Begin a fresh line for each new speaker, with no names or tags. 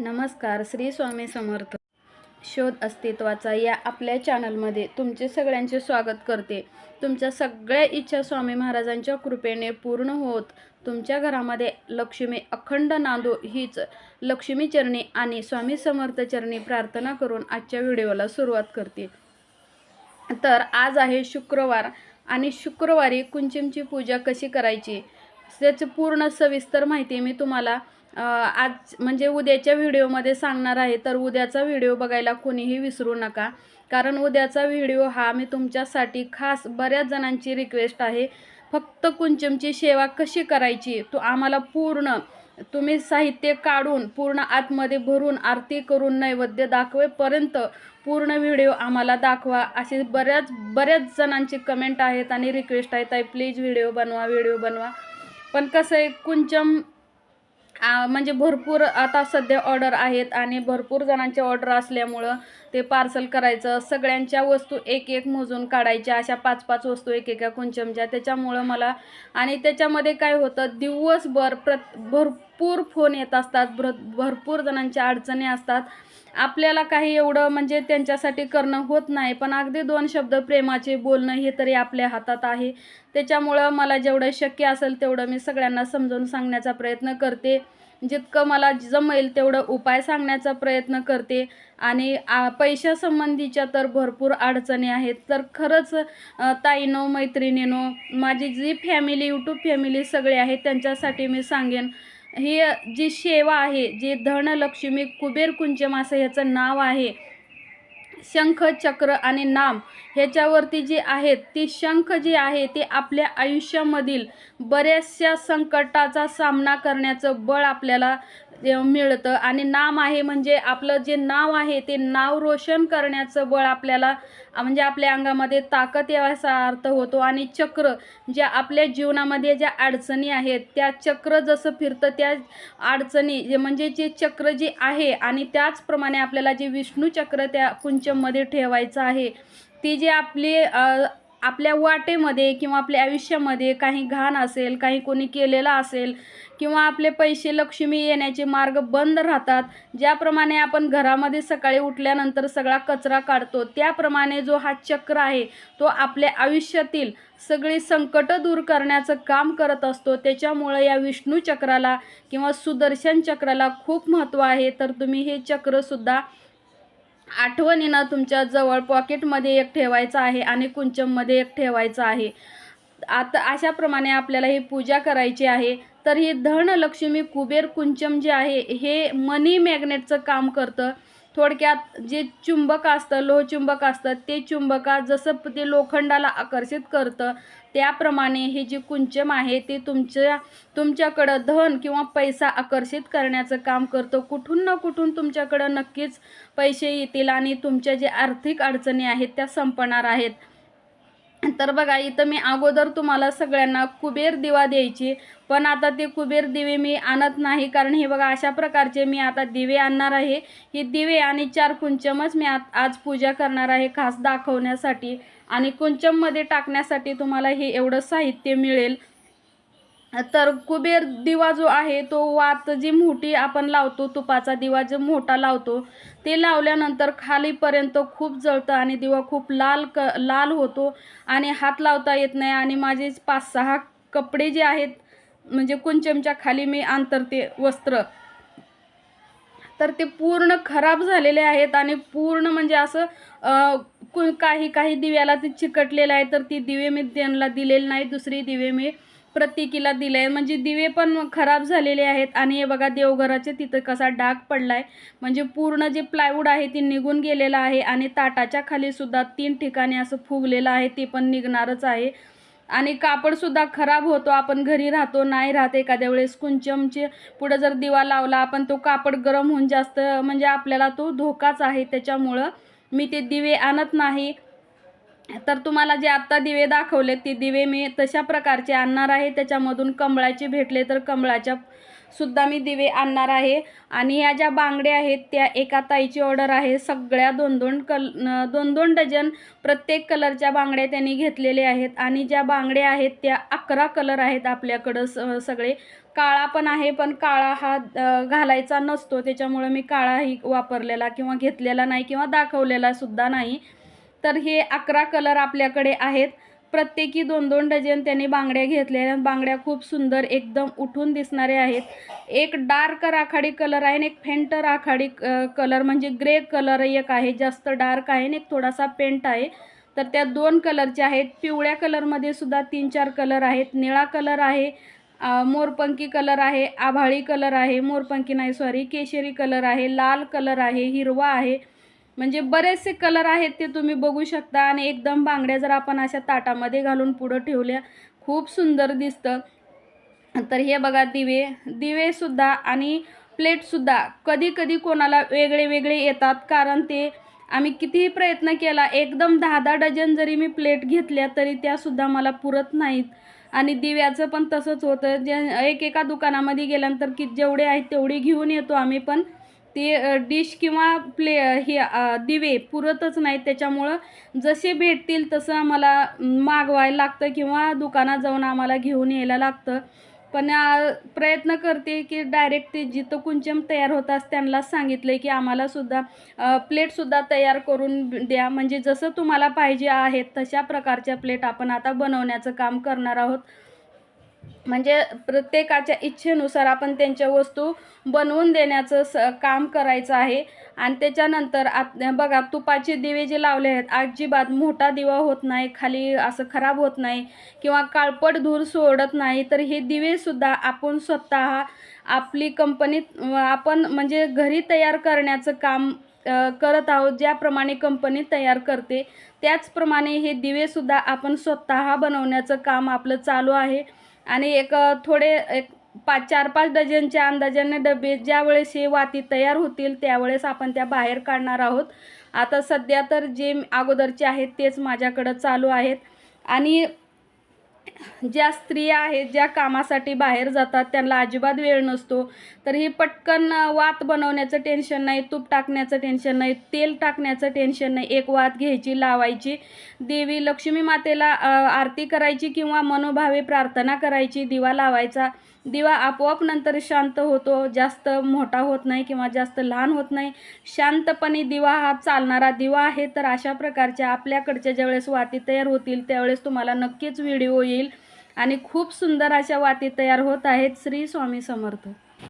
नमस्कार श्री स्वामी समर्थ. शोध अस्तित्वाचा या आपल्या चॅनलमध्ये तुमचे सगळ्यांचे स्वागत करते. तुमच्या सगळ्या इच्छा स्वामी महाराजांच्या कृपेने पूर्ण होत तुमच्या घरामध्ये लक्ष्मी अखंड नांदो हीच लक्ष्मी चरणी आणि स्वामी समर्थ चरणी प्रार्थना करून आजच्या व्हिडिओला सुरुवात करते. तर आज आहे शुक्रवार आणि शुक्रवारी कुंचिमची पूजा कशी करायची? त्याची पूर्ण सविस्तर माहिती मी तुम्हाला आज म्हणजे उद्याच्या व्हिडिओमध्ये सांगणार आहे तर उद्याचा व्हिडिओ बघायला कोणीही विसरू नका. कारण उद्याचा व्हिडिओ हा मी तुमच्यासाठी खास बऱ्याच जणांची रिक्वेस्ट आहे. फक्त कुंचमची सेवा कशी करायची तो आम्हाला पूर्ण तुम्ही साहित्य काढून पूर्ण आतमध्ये भरून आरती करून नैवेद्य दाखवेपर्यंत पूर्ण व्हिडिओ आम्हाला दाखवा. असे बऱ्याच बऱ्याच जणांची कमेंट आहेत आणि रिक्वेस्ट आहेत ताई प्लीज व्हिडिओ बनवा व्हिडिओ बनवा. पण कसं आहे कुंचम म्हणजे भरपूर आता सध्या ऑर्डर आहेत आणि भरपूर जणांचे ऑर्डर असल्यामुळं ते पार्सल करायचं सगळ्यांच्या वस्तू एक एक मोजून काढायच्या अशा पाच पाच वस्तू एक एका कुंचमच्या. त्याच्यामुळं मला आणि त्याच्यामध्ये काय होतं दिवसभर प्रत भरपूर फोन येत असतात भर भरपूर जणांच्या अडचणी असतात. आपल्याला काही एवढं म्हणजे त्यांच्यासाठी करणं होत नाही पण अगदी दोन शब्द प्रेमाचे बोलणं हे तरी आपल्या हातात आहे. त्याच्यामुळं मला जेवढं शक्य असेल तेवढं मी सगळ्यांना समजून सांगण्याचा प्रयत्न करते. जितकं मला जमेल तेवढं उपाय सांगण्याचा प्रयत्न करते. आणि आ, पैशासंबंधीच्या तर भरपूर अडचणी आहेत. तर खरंच ताईनो मैत्रिणीनो माझी जी फॅमिली यूट्यूब फॅमिली सगळे आहे त्यांच्यासाठी मी सांगेन. ही जी सेवा आहे जी धनलक्ष्मी कुबेर कुंचम असं ह्याचं नाव आहे शंख चक्र आणि नाम ह्याच्यावरती जी आहेत ती शंख जी आहे ते आपल्या आयुष्यामधील बऱ्याचशा संकटाचा सामना करण्याचं बळ आपल्याला मिळतं. आणि नाम आहे म्हणजे आपलं जे नाव आहे ते नाव रोशन करण्याचं बळ आपल्याला म्हणजे आपल्या अंगामध्ये ताकद याचा अर्थ होतो. आणि चक्र ज्या आपल्या जीवनामध्ये ज्या अडचणी आहेत त्या चक्र जसं फिरतं त्या अडचणी जे म्हणजे जे चक्र जे आहे आणि त्याचप्रमाणे आपल्याला जे विष्णू चक्र त्या कुंचममध्ये ठेवायचं आहे ती जी आपली आपल्या वाटेमध्ये किंवा आपल्या आयुष्यामध्ये काही घाण असेल काही कोणी केलेला असेल किंवा आपले पैसे लक्ष्मी येण्याचे मार्ग बंद राहतात ज्याप्रमाणे आपण घरामध्ये सकाळी उठल्यानंतर सगळा कचरा काढतो त्याप्रमाणे जो हा चक्र आहे तो आपल्या आयुष्यातील सगळी संकटं दूर करण्याचं काम करत असतो. त्याच्यामुळं या विष्णू चक्राला किंवा सुदर्शन चक्राला खूप महत्त्व आहे. तर तुम्ही हे चक्रसुद्धा आठवणीनं तुमच्या जवळ पॉकेटमध्ये एक ठेवायचं आहे आणि कुंचममध्ये एक ठेवायचं आहे. आता अशाप्रमाणे आपल्याला ही पूजा करायची आहे. तर ही धनलक्ष्मी कुबेर कुंचम जे आहे हे मनी मॅग्नेटचं काम करतं. थोडक्यात जे चुंबक असतं लोहचुंबक असतं ते चुंबका जसं ते लोखंडाला आकर्षित करतं त्याप्रमाणे हे जे कुंचम आहे ते तुमच्या तुमच्याकडं धन किंवा पैसा आकर्षित करण्याचं काम करतं. कुठून ना कुठून तुमच्याकडं नक्कीच पैसे येतील आणि तुमच्या जे आर्थिक अडचणी आहेत त्या संपणार आहेत. तर बघा इथं मी अगोदर तुम्हाला सगळ्यांना कुबेर दिवा द्यायची पण आता ते कुबेर दिवे मी आणत नाही कारण हे बघा अशा प्रकारचे मी आता दिवे आणणार आहे. ही दिवे आणि चार कुंचमच मी आत आज पूजा करणार आहे खास दाखवण्यासाठी. आणि कुंचममध्ये टाकण्यासाठी तुम्हाला हे एवढं साहित्य मिळेल. तर कुबेर दिवा जो आहे तो वात जी मोठी आपण लावतो तुपाचा दिवा जो मोठा लावतो ते लावल्यानंतर खालीपर्यंत खूप जळतं आणि दिवा खूप लाल क लाल होतो आणि हात लावता येत नाही आणि माझे पाच सहा कपडे जे आहेत म्हणजे कुंचमच्या खाली मी अंतरते वस्त्र. तर ते पूर्ण खराब झालेले आहेत आणि पूर्ण म्हणजे असं कु काही काही दिव्याला ते चिकटलेलं आहे तर ती दिवे मी त्यांना दिलेले नाही दुसरी दिवे मी प्रत्येकीला दिलं आहे म्हणजे दिवे पण खराब झालेले आहेत. आणि हे बघा देवघराचे तिथं कसा डाग पडला आहे म्हणजे पूर्ण जे प्लायवूड आहे ते निघून गेलेलं आहे. आणि ताटाच्या खाली सुद्धा तीन ठिकाणी असं फुगलेलं आहे. ते पण निघणारच आहे. आणि कापडसुद्धा खराब होतो. आपण घरी राहतो नाही राहत. एखाद्या वेळेस कुंचमचे पुढं जर दिवा लावला आपण तो कापड गरम होऊन जास्त म्हणजे आपल्याला तो धोकाच आहे. त्याच्यामुळं मी ते दिवे आणत नाही. तर तुम्हाला जे आत्ता दिवे दाखवले ते दिवे मी तशा प्रकारचे आणणार आहे. त्याच्यामधून कमळाचे भेटले तर कमळाच्या सुद्धा मी दिवे आणणार आहे. आणि ह्या ज्या बांगड्या आहेत त्या एका ताईची ऑर्डर आहे. सगळ्या दोन दोन कल दोन दोन डझन प्रत्येक कलरच्या बांगड्या त्यांनी घेतलेल्या आहेत. आणि ज्या बांगड्या आहेत त्या अकरा कलर आहेत आपल्याकडं स सगळे. काळा पण आहे पण काळा हा घालायचा नसतो. त्याच्यामुळे मी काळाही वापरलेला किंवा घेतलेला नाही किंवा दाखवलेला सुद्धा नाही. तर हे अकरा कलर आपल्याकडे आहेत. प्रत्येकी दोन दोन डझन त्यांनी बांगड्या घेतलेल्या बांगड्या खूप सुंदर एकदम उठून दिसणारे आहेत. एक डार्क राखाडी कलर आहे आणि एक फेंट राखाडी कलर म्हणजे ग्रे कलर एक आहे. जास्त डार्क आहे आणि एक थोडासा पेंट आहे. तर त्या दोन कलरचे आहेत. पिवळ्या कलरमध्ये सुद्धा तीन चार कलर आहेत. निळा कलर आहे. मोरपंखी कलर आहे. आभाळी कलर आहे. मोरपंखी नाही सॉरी केशरी कलर आहे. लाल कलर आहे. हिरवा आहे. म्हणजे बरेचसे कलर आहेत ते तुम्ही बघू शकता आणि एकदम बांगड्या जर आपण अशा ताटामध्ये घालून पुढं ठेवल्या खूप सुंदर दिसतं. तर हे बघा दिवे दिवेसुद्धा आणि प्लेटसुद्धा कधी कधी कोणाला वेगळे वेगळे येतात कारण ते आम्ही कितीही प्रयत्न केला एकदम दहा दहा डझन जरी मी प्लेट घेतल्या तरी त्यासुद्धा मला पुरत नाहीत. आणि दिव्याचं पण तसंच होतं. जे एक एका दुकानामध्ये गेल्यानंतर की जेवढे आहेत तेवढे घेऊन येतो आम्ही पण. ते डिश किंवा प्ले हे दिवे पुरतच नाहीत. त्याच्यामुळं जसे भेटतील तसं आम्हाला मागवायला लागतं किंवा दुकानात जाऊन आम्हाला घेऊन यायला लागतं. पण प्रयत्न करते की डायरेक्ट ते जिथं कुंचम तयार होतात त्यांनाच सांगितलं की आम्हालासुद्धा प्लेटसुद्धा तयार करून द्या. म्हणजे जसं तुम्हाला पाहिजे आहेत तशा प्रकारच्या प्लेट आपण आता बनवण्याचं काम करणार आहोत. म्हणजे प्रत्येकाच्या इच्छेनुसार आपण त्यांच्या वस्तू बनवून देण्याचं स काम करायचं आहे. आणि त्याच्यानंतर आत बघा तुपाचे दिवे जे लावले आहेत अजिबात मोठा दिवा होत नाही खाली असं खराब होत नाही किंवा काळपट धूर सोडत नाही तर हे दिवेसुद्धा आपण स्वतः आपली कंपनीत आपण म्हणजे घरी तयार करण्याचं काम करत आहोत ज्याप्रमाणे कंपनी तयार करते त्याचप्रमाणे हे दिवेसुद्धा आपण स्वतः बनवण्याचं काम आपलं चालू आहे. आणि एक थोडे एक पाच चार पाच डझनच्या अंदाजाने डबे ज्यावेळेस हे वाती तयार होतील त्यावेळेस आपण त्या बाहेर काढणार आहोत. आता सध्या तर जे अगोदरचे आहेत तेच माझ्याकडं चालू आहेत. आणि ज्या स्त्रिया आहेत ज्या कामासाठी बाहेर जातात त्यांना अजिबात वेळ नसतो. तर ही पटकन वात बनवण्याचं टेन्शन नाही तूप टाकण्याचं टेन्शन नाही तेल टाकण्याचं टेन्शन नाही. एक वात घ्यायची लावायची. देवी लक्ष्मी मातेला आरती करायची किंवा मनोभावे प्रार्थना करायची दिवा लावायचा. दिवा आपोआप नंतर शांत होतो जास्त मोठा होत नाही किंवा जास्त लहान होत नाही. शांतपणे दिवा हा चालणारा दिवा आहे तर अशा प्रकारच्या आपल्याकडच्या ज्यावेळेस वाती तयार होतील त्यावेळेस तुम्हाला नक्कीच व्हिडिओ येईल. आणि खूप सुंदर अशा वाती तयार होत आहेत श्री स्वामी समर्थ.